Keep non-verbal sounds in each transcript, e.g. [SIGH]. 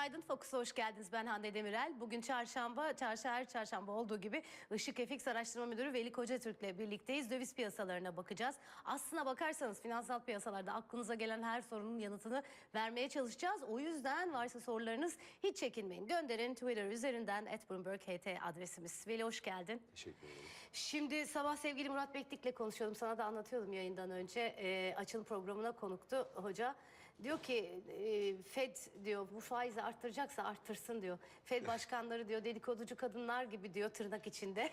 Günaydın Fokus'a hoş geldiniz. Ben Hande Demirel. Bugün çarşamba, çarşamba her çarşamba olduğu gibi Işık FX Araştırma Müdürü Veli Kocatürk'le birlikteyiz. Döviz piyasalarına bakacağız. Aslına bakarsanız finansal piyasalarda aklınıza gelen her sorunun yanıtını vermeye çalışacağız. O yüzden varsa sorularınız hiç çekinmeyin. Gönderin Twitter üzerinden @bloomberg.ht adresimiz. Veli hoş geldin. Teşekkür ederim. Şimdi sabah sevgili Murat Bektik'le konuşuyordum. Sana da anlatıyordum yayından önce. E, açılım programına konuktu hoca. Diyor ki e, Fed diyor bu faizi arttıracaksa arttırsın diyor. Fed başkanları diyor dedikoducu kadınlar gibi diyor tırnak içinde.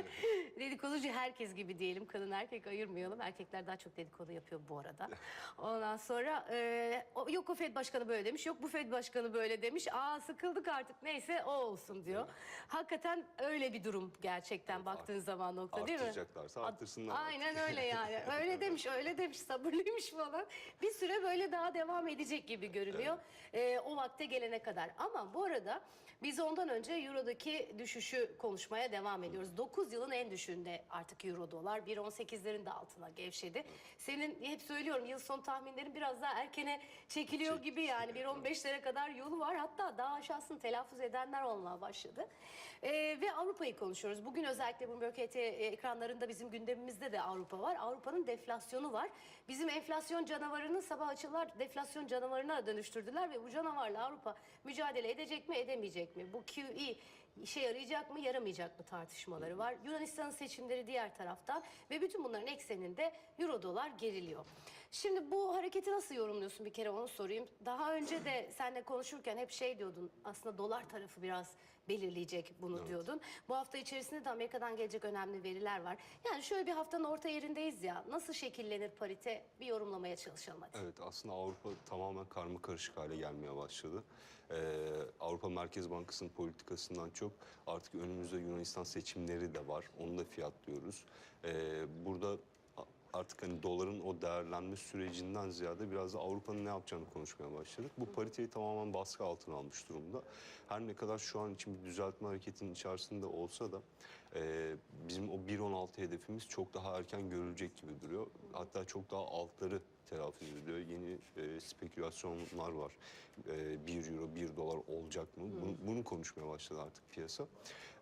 [LAUGHS] dedikoducu herkes gibi diyelim. Kadın erkek ayırmayalım. Erkekler daha çok dedikodu yapıyor bu arada. [LAUGHS] Ondan sonra e, o- yok o Fed başkanı böyle demiş. Yok bu Fed başkanı böyle demiş. Aa sıkıldık artık neyse o olsun diyor. Hakikaten öyle bir durum gerçekten baktığın zaman nokta değil mi? Arttıracaklarsa arttırsınlar Aynen öyle yani. Öyle [LAUGHS] demiş, öyle demiş, sabırlıymış falan. Bir süre böyle daha devam edecek gibi görünüyor. Ee, o vakte gelene kadar. Ama bu arada biz ondan önce Euro'daki düşüşü konuşmaya devam ediyoruz. 9 yılın en düşüğünde artık Euro dolar. 1.18'lerin de altına gevşedi. Senin hep söylüyorum yıl son tahminlerin biraz daha erkene çekiliyor gibi yani. 1.15'lere kadar yolu var. Hatta daha aşağısını telaffuz edenler olmaya başladı. Ee, ve Avrupa'yı konuşuyoruz. Bugün özellikle Bloomberg HT ekranlarında bizim gündemimizde de Avrupa var. Avrupa'nın deflasyonu var. Bizim enflasyon canavarını sabah açılar deflasyon canavarına dönüştürdüler ve bu canavarla Avrupa mücadele edecek mi edemeyecek mi? Bu QE işe yarayacak mı yaramayacak mı tartışmaları var. Yunanistan'ın seçimleri diğer taraftan ve bütün bunların ekseninde euro dolar geriliyor. Şimdi bu hareketi nasıl yorumluyorsun bir kere onu sorayım. Daha önce de seninle konuşurken hep şey diyordun aslında dolar tarafı biraz belirleyecek bunu diyordun. Bu hafta içerisinde de Amerika'dan gelecek önemli veriler var. Yani şöyle bir haftanın orta yerindeyiz ya nasıl şekillenir parite bir yorumlamaya çalışalım hadi. Evet aslında Avrupa tamamen karma karışık hale gelmeye başladı. Ee, Avrupa Merkez Bankası'nın politikasından çok artık önümüzde Yunanistan seçimleri de var. Onu da fiyatlıyoruz. Ee, burada artık hani doların o değerlenme sürecinden ziyade biraz da Avrupa'nın ne yapacağını konuşmaya başladık. Bu pariteyi tamamen baskı altına almış durumda. Her ne kadar şu an için bir düzeltme hareketinin içerisinde olsa da e, bizim o 1.16 hedefimiz çok daha erken görülecek gibi duruyor. Hatta çok daha altları telaffuz ediliyor. Yeni e, spekülasyonlar var. E, 1 euro, 1 dolar olacak mı? Bunu, bunu konuşmaya başladı artık piyasa.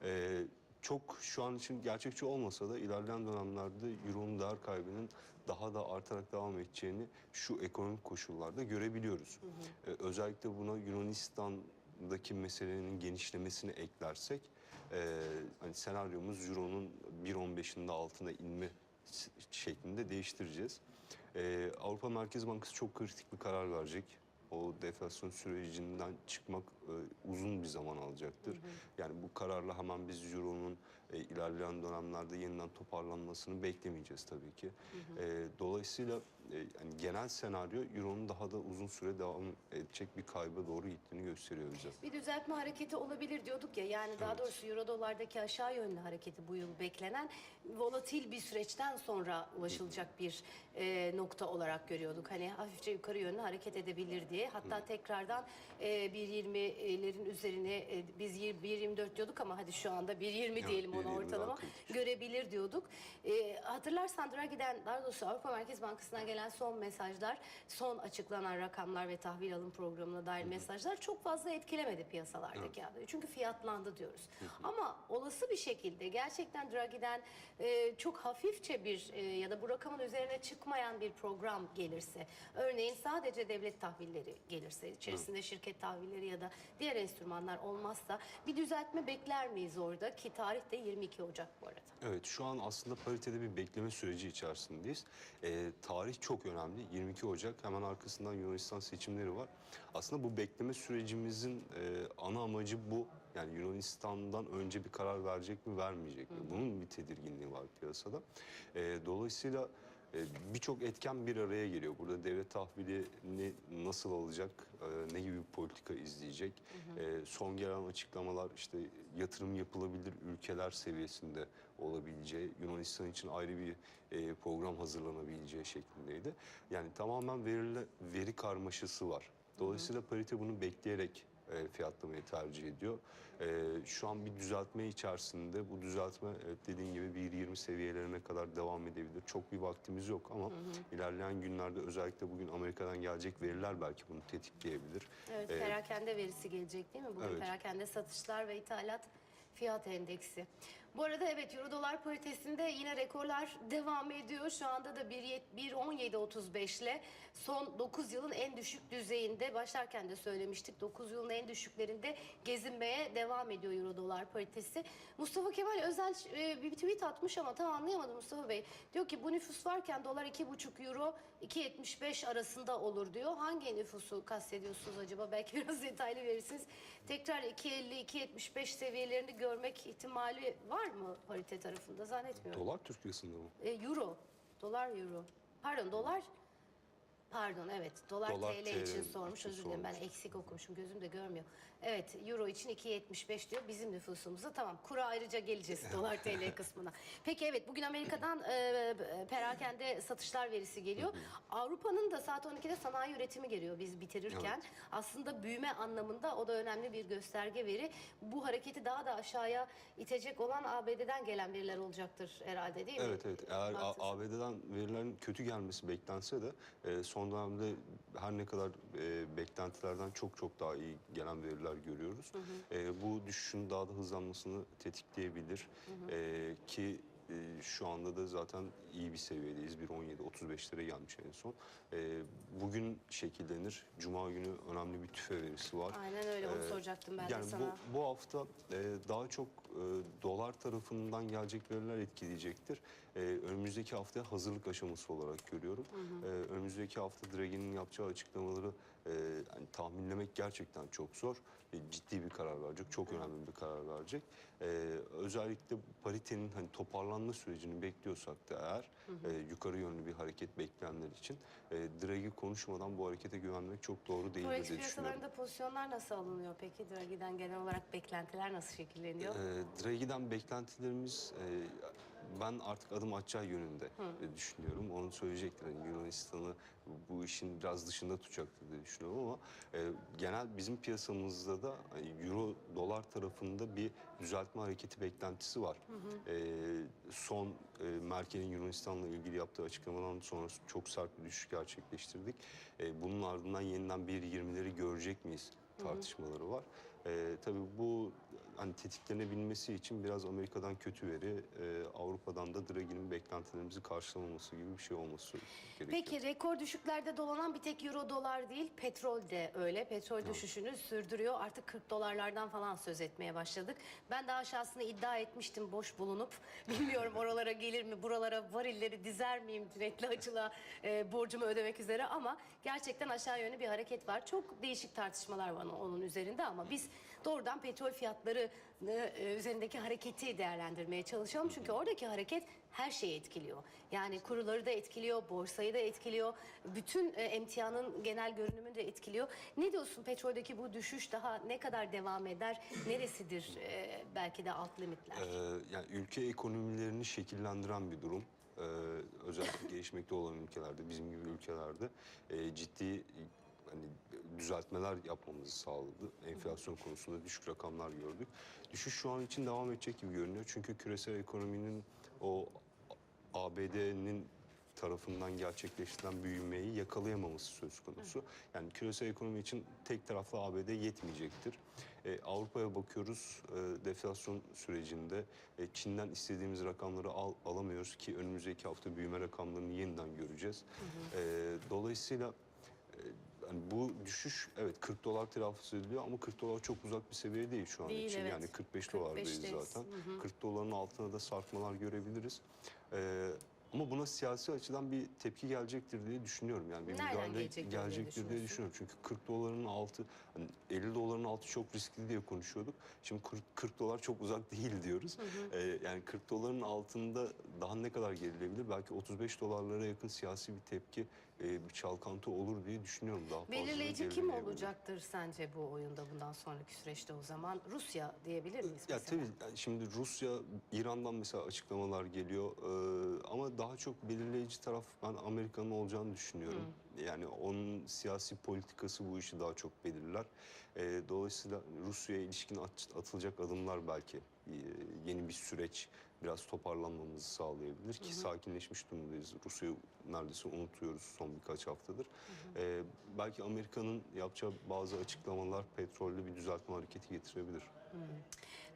E, çok şu an için gerçekçi olmasa da ilerleyen dönemlerde Euro'nun değer kaybının daha da artarak devam edeceğini şu ekonomik koşullarda görebiliyoruz. Ee, özellikle buna Yunanistan'daki meselenin genişlemesini eklersek e, hani senaryomuz Euro'nun 1.15'inde altına inme şeklinde değiştireceğiz. Ee, Avrupa Merkez Bankası çok kritik bir karar verecek o deflasyon sürecinden çıkmak e, uzun bir zaman alacaktır. Yani bu kararla hemen biz Euro'nun e, ilerleyen dönemlerde yeniden toparlanmasını beklemeyeceğiz tabii ki. E, dolayısıyla e, yani genel senaryo Euro'nun daha da uzun süre devam edecek bir kayba doğru gittiğini gösteriyor bize. Bir düzeltme hareketi olabilir diyorduk ya yani daha doğrusu euro dolardaki aşağı yönlü hareketi bu yıl beklenen volatil bir süreçten sonra ulaşılacak bir e, nokta olarak görüyorduk. Hani hafifçe yukarı yönlü hareket edebilir diye. Hatta tekrardan e, 1.20'lerin üzerine e, biz 1.24 diyorduk ama hadi şu anda 1.20 diyelim ona 1.20 ortalama görebilir diyorduk. E, hatırlarsan Draghi'den daha doğrusu Avrupa Merkez Bankası'ndan gelen son mesajlar, son açıklanan rakamlar ve tahvil alım programına dair mesajlar çok fazla etkilemedi piyasalardaki kağıdı. Çünkü fiyatlandı diyoruz. Ama olası bir şekilde gerçekten Draghi'den e, çok hafifçe bir e, ya da bu rakamın üzerine çıkmayan bir program gelirse, örneğin sadece devlet tahvilleri gelirse, içerisinde şirket tahvilleri ya da diğer enstrümanlar olmazsa bir düzeltme bekler miyiz orada ki tarih de 22 Ocak bu arada. Evet şu an aslında paritede bir bekleme süreci içerisindeyiz. Ee, tarih çok önemli. 22 Ocak hemen arkasından Yunanistan seçimleri var. Aslında bu bekleme sürecimizin e, ana amacı bu. Yani Yunanistan'dan önce bir karar verecek mi vermeyecek mi? Bunun bir tedirginliği var piyasada. Ee, dolayısıyla e, birçok etken bir araya geliyor. Burada devlet tahvilini nasıl alacak, e, ne gibi bir politika izleyecek? E, Son gelen açıklamalar işte yatırım yapılabilir ülkeler seviyesinde olabileceği, Yunanistan için ayrı bir e, program hazırlanabileceği şeklindeydi. Yani tamamen verili, veri karmaşası var. Dolayısıyla parite bunu bekleyerek e, fiyatlamayı tercih ediyor. E, şu an bir düzeltme içerisinde. Bu düzeltme evet, dediğin gibi 1.20 seviyelerine kadar devam edebilir. Çok bir vaktimiz yok ama ilerleyen günlerde özellikle bugün Amerika'dan gelecek veriler belki bunu tetikleyebilir. Evet, E, perakende verisi gelecek değil mi? Bugün Evet. perakende satışlar ve ithalat fiyat endeksi. Bu arada evet euro dolar paritesinde yine rekorlar devam ediyor. Şu anda da 1.7 1.1735 ile son 9 yılın en düşük düzeyinde başlarken de söylemiştik. 9 yılın en düşüklerinde gezinmeye devam ediyor euro dolar paritesi. Mustafa Kemal Özel e, bir tweet atmış ama tam anlayamadım Mustafa Bey. Diyor ki bu nüfus varken dolar 2,5 euro 2.75 arasında olur diyor. Hangi nüfusu kastediyorsunuz acaba? Belki biraz [LAUGHS] detaylı verirsiniz. Tekrar 2.50-2.75 seviyelerini görmek ihtimali var mı parite tarafında? Zannetmiyorum. Dolar Türk lirasında mı? E, euro. Dolar euro. Pardon dolar. Pardon evet dolar, Dolar TL, için TL sormuş için özür dilerim ben sormuş. eksik okumuşum gözüm de görmüyor. Evet euro için 2.75 diyor bizim nüfusumuzda tamam kura ayrıca geleceğiz [LAUGHS] dolar TL kısmına. Peki evet bugün Amerika'dan e, perakende satışlar verisi geliyor. Avrupa'nın da saat 12'de sanayi üretimi geliyor biz bitirirken. Aslında büyüme anlamında o da önemli bir gösterge veri. Bu hareketi daha da aşağıya itecek olan ABD'den gelen veriler olacaktır herhalde değil mi? Evet evet. Eğer A- Haklısın. ABD'den verilerin kötü gelmesi beklense de e, son dönemde her ne kadar e, beklentilerden çok çok daha iyi gelen veriler görüyoruz. E, bu düşüşün daha da hızlanmasını tetikleyebilir. E, ki e, şu anda da zaten iyi bir seviyedeyiz. 1.17-35'lere gelmiş en son. E, bugün şekillenir. Cuma günü önemli bir tüfe verisi var. Aynen öyle onu Ee, soracaktım ben yani de sana. Bu, bu hafta e, daha çok e, dolar tarafından gelecek veriler etkileyecektir. E, önümüzdeki haftaya hazırlık aşaması olarak görüyorum. E, önümüzdeki hafta Draghi'nin yapacağı açıklamaları e, yani tahminlemek gerçekten çok zor. E, ciddi bir karar verecek, çok önemli bir karar verecek. E, özellikle paritenin hani toparlanma sürecini bekliyorsak da eğer e, yukarı yönlü bir hareket bekleyenler için e, Draghi konuşmadan bu harekete güvenmek çok doğru değil Forex diye düşünüyorum. piyasalarında pozisyonlar nasıl alınıyor peki? Draghi'den genel olarak beklentiler nasıl şekilleniyor? E, Draghi'den beklentilerimiz e, ben artık adım atacağı yönünde e, düşünüyorum. Onu söyleyecektir. Yani Yunanistan'ı bu işin biraz dışında tutacaktır diye düşünüyorum ama e, genel bizim piyasamızda da Euro dolar tarafında bir düzeltme hareketi beklentisi var. E, son e, Merkel'in Yunanistan'la ilgili yaptığı açıklamadan sonra çok sert bir düşüş gerçekleştirdik. E, bunun ardından yeniden 1.20'leri görecek miyiz tartışmaları var. E, tabii bu hani tetiklenebilmesi için biraz Amerika'dan kötü veri, e, Avrupa'dan da Draghi'nin beklentilerimizi karşılamaması gibi bir şey olması gerekiyor. Peki rekor düşüklerde dolanan bir tek euro dolar değil, petrol de öyle. Petrol düşüşünü sürdürüyor. Artık 40 dolarlardan falan söz etmeye başladık. Ben daha aşağısını iddia etmiştim boş bulunup. [LAUGHS] Bilmiyorum oralara gelir mi, buralara varilleri dizer miyim direktli açıla e, borcumu ödemek üzere ama gerçekten aşağı yönlü bir hareket var. Çok değişik tartışmalar var onun üzerinde ama biz doğrudan petrol fiyatları e, üzerindeki hareketi değerlendirmeye çalışalım. Çünkü oradaki hareket her şeyi etkiliyor. Yani kuruları da etkiliyor, borsayı da etkiliyor, bütün e, emtianın genel görünümünü de etkiliyor. Ne diyorsun petroldeki bu düşüş daha ne kadar devam eder? Neresidir e, belki de alt limitler? Ee, yani ülke ekonomilerini şekillendiren bir durum. Ee, özellikle [LAUGHS] gelişmekte olan ülkelerde, bizim gibi ülkelerde e, ciddi düzeltmeler yapmamızı sağladı. Enflasyon konusunda düşük rakamlar gördük. Düşüş şu an için devam edecek gibi görünüyor. Çünkü küresel ekonominin o ABD'nin tarafından gerçekleştirilen büyümeyi yakalayamaması söz konusu. Yani küresel ekonomi için tek taraflı ABD yetmeyecektir. Ee, Avrupa'ya bakıyoruz e, deflasyon sürecinde e, Çin'den istediğimiz rakamları al, alamıyoruz ki önümüzdeki hafta büyüme rakamlarını yeniden göreceğiz. Ee, dolayısıyla e, hani bu düşüş evet 40 dolar telaffuz ediliyor ama 40 dolar çok uzak bir seviye değil şu an Değil, için. evet. Yani 45 dolardayız 45'teyiz. zaten. 40 doların altına da sarkmalar görebiliriz. Ee, ama buna siyasi açıdan bir tepki gelecektir diye düşünüyorum. Yani bir Nereden müdahale gelecektir diye gelecektir diye düşünüyorsun? düşünüyorum. Çünkü 40 doların altı, hani 50 doların altı çok riskli diye konuşuyorduk. Şimdi 40, 40 dolar çok uzak değil diyoruz. Ee, yani 40 doların altında daha ne kadar gerilebilir? Belki 35 dolarlara yakın siyasi bir tepki, e, bir çalkantı olur diye düşünüyorum. Daha fazla Belirleyici kim gerilemeyebilir. olacaktır sence bu oyunda bundan sonraki süreçte o zaman? Rusya diyebilir miyiz Ya mesela? tabii yani şimdi Rusya, İran'dan mesela açıklamalar geliyor Ee, ama daha daha çok belirleyici taraf ben Amerika'nın olacağını düşünüyorum. Yani onun siyasi politikası bu işi daha çok belirler. Ee, dolayısıyla Rusya'ya ilişkin at- atılacak adımlar belki e, yeni bir süreç biraz toparlanmamızı sağlayabilir ki sakinleşmiş durumdayız. Rusya'yı neredeyse unutuyoruz son birkaç haftadır. Ee, belki Amerika'nın yapacağı bazı açıklamalar petrolde bir düzeltme hareketi getirebilir.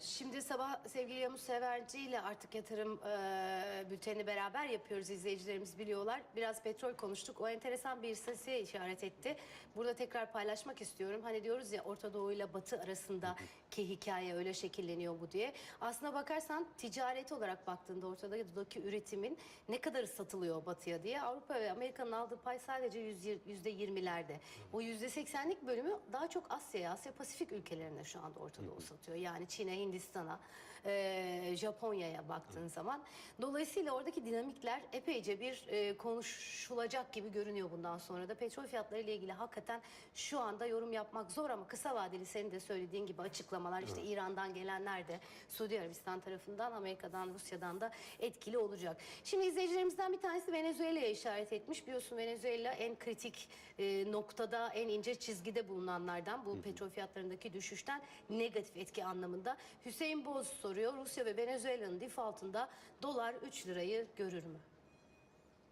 Şimdi sabah sevgili Yamuz Severci ile artık yatırım e, bültenini beraber yapıyoruz. İzleyicilerimiz biliyorlar. Biraz petrol konuştuk. O enteresan bir istatistiğe işaret etti. Burada tekrar paylaşmak istiyorum. Hani diyoruz ya Orta Doğu ile Batı arasındaki hikaye öyle şekilleniyor bu diye. Aslına bakarsan ticareti olarak baktığında Orta Doğu'daki üretimin ne kadarı satılıyor Batı'ya diye Avrupa ve Amerika'nın aldığı pay sadece yüz- yüzde yirmilerde. O yüzde seksenlik bölümü daha çok Asya'ya, Asya Pasifik ülkelerine şu anda Orta Doğu satıyor. Yani Çin'e, in this sauna. E, Japonya'ya baktığın zaman. Dolayısıyla oradaki dinamikler epeyce bir e, konuşulacak gibi görünüyor bundan sonra da. Petrol fiyatları ile ilgili hakikaten şu anda yorum yapmak zor ama kısa vadeli senin de söylediğin gibi açıklamalar işte İran'dan gelenler de Suudi Arabistan tarafından, Amerika'dan, Rusya'dan da etkili olacak. Şimdi izleyicilerimizden bir tanesi Venezuela'ya işaret etmiş. Biliyorsun Venezuela en kritik e, noktada, en ince çizgide bulunanlardan bu petrol fiyatlarındaki düşüşten negatif etki anlamında. Hüseyin Boz soruyor. Rusya ve Venezuela'nın defaultunda dolar 3 lirayı görür mü?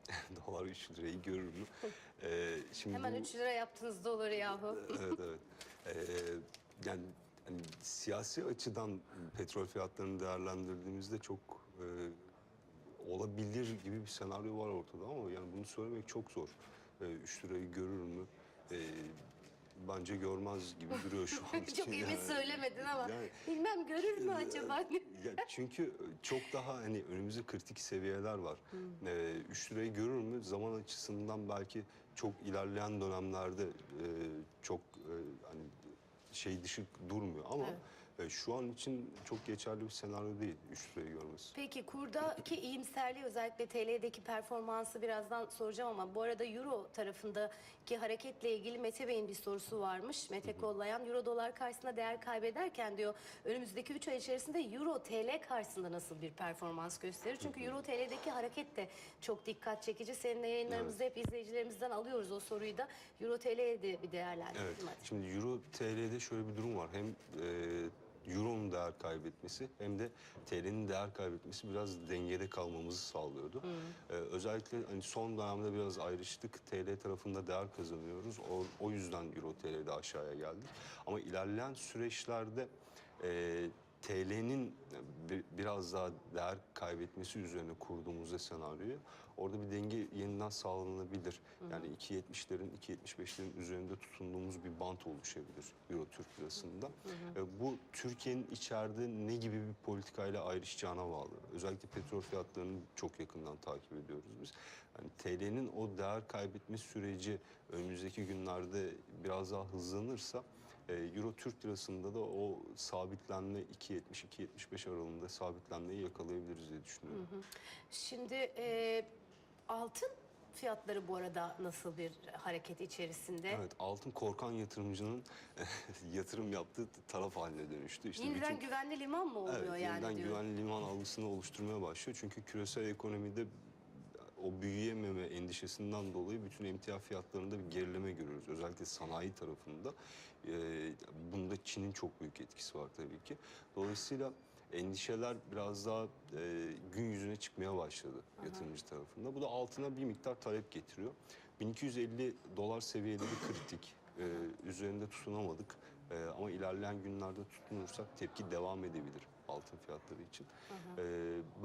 [LAUGHS] Dolar 3 lirayı görür mü? [LAUGHS] Ee, şimdi Hemen bu- 3 lira yaptınız doları yahu. evet evet. Ee, yani hani siyasi açıdan petrol fiyatlarını değerlendirdiğimizde çok e, olabilir gibi bir senaryo var ortada ama yani bunu söylemek çok zor. 3 lirayı görür mü? Ee, bence görmez gibi duruyor şu [LAUGHS] an için. Çok iyi yani. söylemedin ama Yani- bilmem görür mü acaba? Ya çünkü çok daha hani önümüzde kritik seviyeler var. Ee, 3 lirayı görür mü? Zaman açısından belki çok ilerleyen dönemlerde e, çok e, hani şey dışı durmuyor ama e, şu an için çok geçerli bir senaryo değil 3 lirayı görmesi. Peki kurdaki iyimserliği özellikle TL'deki performansı birazdan soracağım ama bu arada Euro tarafındaki hareketle ilgili Mete Bey'in bir sorusu varmış. Mete Kollayan Euro dolar karşısında değer kaybederken diyor önümüzdeki 3 ay içerisinde Euro TL karşısında nasıl bir performans gösterir? Çünkü Euro TL'deki hareket de çok dikkat çekici. Seninle yayınlarımızda hep izleyicilerimizden alıyoruz o soruyu da. Euro TL'ye de bir değerlendirelim Evet. Şimdi Euro TL'de şöyle bir durum var. Hem e, Euro'nun değer kaybetmesi hem de TL'nin değer kaybetmesi biraz dengede kalmamızı sağlıyordu. E, özellikle hani son dönemde biraz ayrıştık. TL tarafında değer kazanıyoruz. O, o yüzden Euro TL'de aşağıya geldi. Ama ilerleyen süreçlerde e, TL'nin bir- biraz daha değer kaybetmesi üzerine kurduğumuzda senaryoyu orada bir denge yeniden sağlanabilir. Yani 2.70'lerin 2.75'lerin üzerinde tutunduğumuz bir bant oluşabilir Euro Türk lirasında. E, Bu Türkiye'nin içeride ne gibi bir politikayla ayrışacağına bağlı. Özellikle petrol fiyatlarını çok yakından takip ediyoruz biz. Yani TL'nin o değer kaybetme süreci önümüzdeki günlerde biraz daha hızlanırsa e, Euro Türk lirasında da o sabitlenme 2.70-2.75 aralığında sabitlenmeyi yakalayabiliriz diye düşünüyorum. Şimdi e, altın fiyatları bu arada nasıl bir hareket içerisinde? Evet, altın korkan yatırımcının [LAUGHS] yatırım yaptığı taraf haline dönüştü. İşte Yeniden bütün- güvenli liman mı oluyor Evet, yani yeniden diyor. güvenli liman algısını oluşturmaya başlıyor. Çünkü küresel ekonomide o büyüyememe endişesinden dolayı bütün emtia fiyatlarında bir gerileme görüyoruz. Özellikle sanayi tarafında. Ee, bunda Çin'in çok büyük etkisi var tabii ki. Dolayısıyla endişeler biraz daha e, gün yüzüne çıkmaya başladı yatırımcı tarafında. Bu da altına bir miktar talep getiriyor. 1250 dolar seviyeleri kritik. Ee, üzerinde tutunamadık. Ee, ama ilerleyen günlerde tutunursak tepki devam edebilir altın fiyatları için. Ee,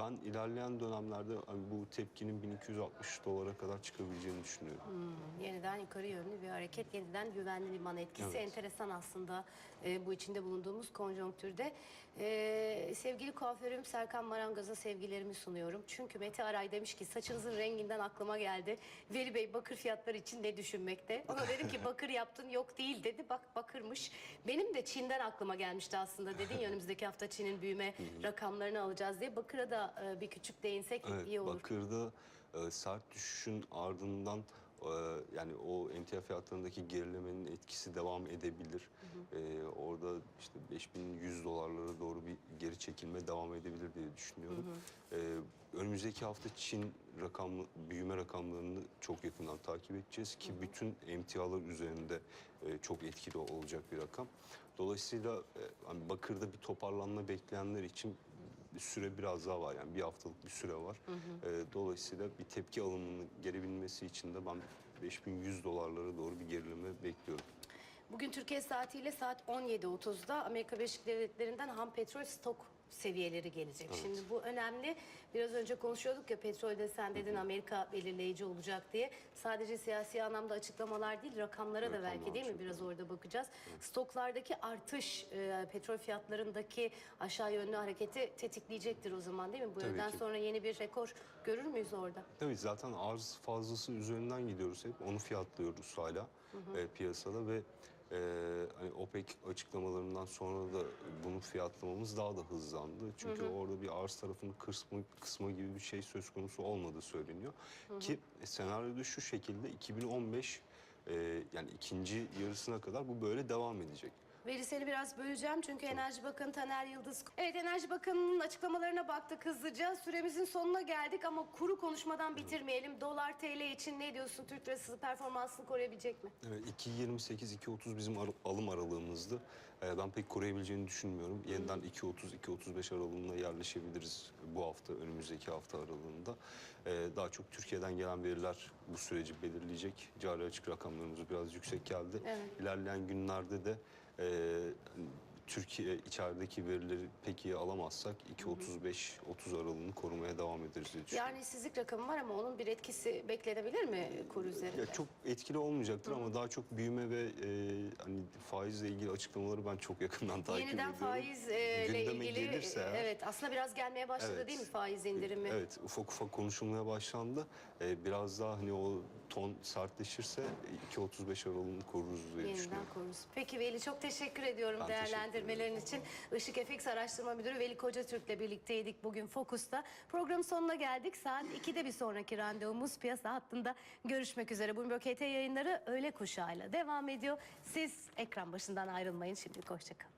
ben ilerleyen dönemlerde hani bu tepkinin 1260 dolara kadar çıkabileceğini düşünüyorum. Hmm, yeniden yukarı yönlü bir hareket, yeniden güvenli liman etkisi. Evet. Enteresan aslında e, bu içinde bulunduğumuz konjonktürde. E, sevgili kuaförüm Serkan Marangaz'a sevgilerimi sunuyorum. Çünkü Mete Aray demiş ki saçınızın renginden aklıma geldi. Veli Bey bakır fiyatları için ne düşünmekte? Ona dedim ki bakır yaptın yok değil dedi. Bak bakırmış. Benim de Çin'den aklıma gelmişti aslında. Dedin ya önümüzdeki hafta Çin'in büyüme rakamlarını alacağız diye. Bakıra da e, bir küçük değinsek Evet, iyi olur. Bakır'da e, sert düşüşün ardından yani o emtia fiyatlarındaki gerilemenin etkisi devam edebilir. Ee, orada işte 5100 dolarlara doğru bir geri çekilme devam edebilir diye düşünüyorum. Ee, önümüzdeki hafta Çin rakamlı büyüme rakamlarını çok yakından takip edeceğiz ki bütün emtialar üzerinde e, çok etkili olacak bir rakam. Dolayısıyla e, hani bakırda bir toparlanma bekleyenler için süre biraz daha var yani bir haftalık bir süre var. Ee, dolayısıyla bir tepki alımının gelebilmesi için de ben 5100 dolarlara doğru bir gerileme bekliyorum. Bugün Türkiye saatiyle saat 17.30'da Amerika Birleşik Devletleri'nden ham petrol stok seviyeleri gelecek. Şimdi bu önemli. Biraz önce konuşuyorduk ya petrolde sen dedin Amerika belirleyici olacak diye. Sadece siyasi anlamda açıklamalar değil rakamlara da Rakamlar belki değil mi biraz orada bakacağız. Stoklardaki artış e, petrol fiyatlarındaki aşağı yönlü hareketi tetikleyecektir o zaman değil mi? Bu Tabii ki. sonra yeni bir rekor görür müyüz orada? Tabii zaten arz fazlası üzerinden gidiyoruz hep. Onu fiyatlıyoruz hala e, piyasada ve e, hani OPEC açıklamalarından sonra da bunu fiyatlamamız daha da hızlandı. Çünkü orada bir arz tarafının kısmı, kısmı gibi bir şey söz konusu olmadığı söyleniyor. Ki senaryoda şu şekilde 2015 e, yani ikinci yarısına kadar bu böyle devam edecek. Veli seni biraz böleceğim çünkü Enerji Bakanı Taner Yıldız... Evet Enerji Bakanı'nın açıklamalarına baktık hızlıca. Süremizin sonuna geldik ama kuru konuşmadan bitirmeyelim. Dolar TL için ne diyorsun? Türk lirası performansını koruyabilecek mi? Evet, 2.28-2.30 bizim ar- alım aralığımızdı. Ee, ben pek koruyabileceğini düşünmüyorum. Yeniden 2.30-2.35 aralığına yerleşebiliriz bu hafta, önümüzdeki hafta aralığında. Ee, daha çok Türkiye'den gelen veriler bu süreci belirleyecek. Cari açık rakamlarımız biraz yüksek geldi. Evet. İlerleyen günlerde de e, Türkiye içerideki verileri pek iyi alamazsak 2.35-30 aralığını korumaya devam ederiz diye düşünüyorum. Yani işsizlik rakamı var ama onun bir etkisi beklenebilir mi kur üzerinde? Ya çok etkili olmayacaktır ama daha çok büyüme ve e, hani faizle ilgili açıklamaları ben çok yakından takip Yeniden ediyorum. faizle Gündeme ilgili gelirse eğer- evet aslında biraz gelmeye başladı Evet. değil mi faiz indirimi? Evet, ufak ufak konuşulmaya başlandı. E, biraz daha hani o ton sertleşirse 2.35 aralığını koruruz diye Yeniden düşünüyorum. koruruz. Peki Veli çok teşekkür ediyorum Ben teşekkür değerlendirmelerin için. Işık FX Araştırma Müdürü Veli Kocatürk'le birlikteydik bugün Fokus'ta. Programın sonuna geldik. Saat 2'de bir sonraki randevumuz piyasa hattında görüşmek üzere. Bloomberg HT yayınları öğle kuşağıyla devam ediyor. Siz ekran başından ayrılmayın. Şimdi hoşçakalın.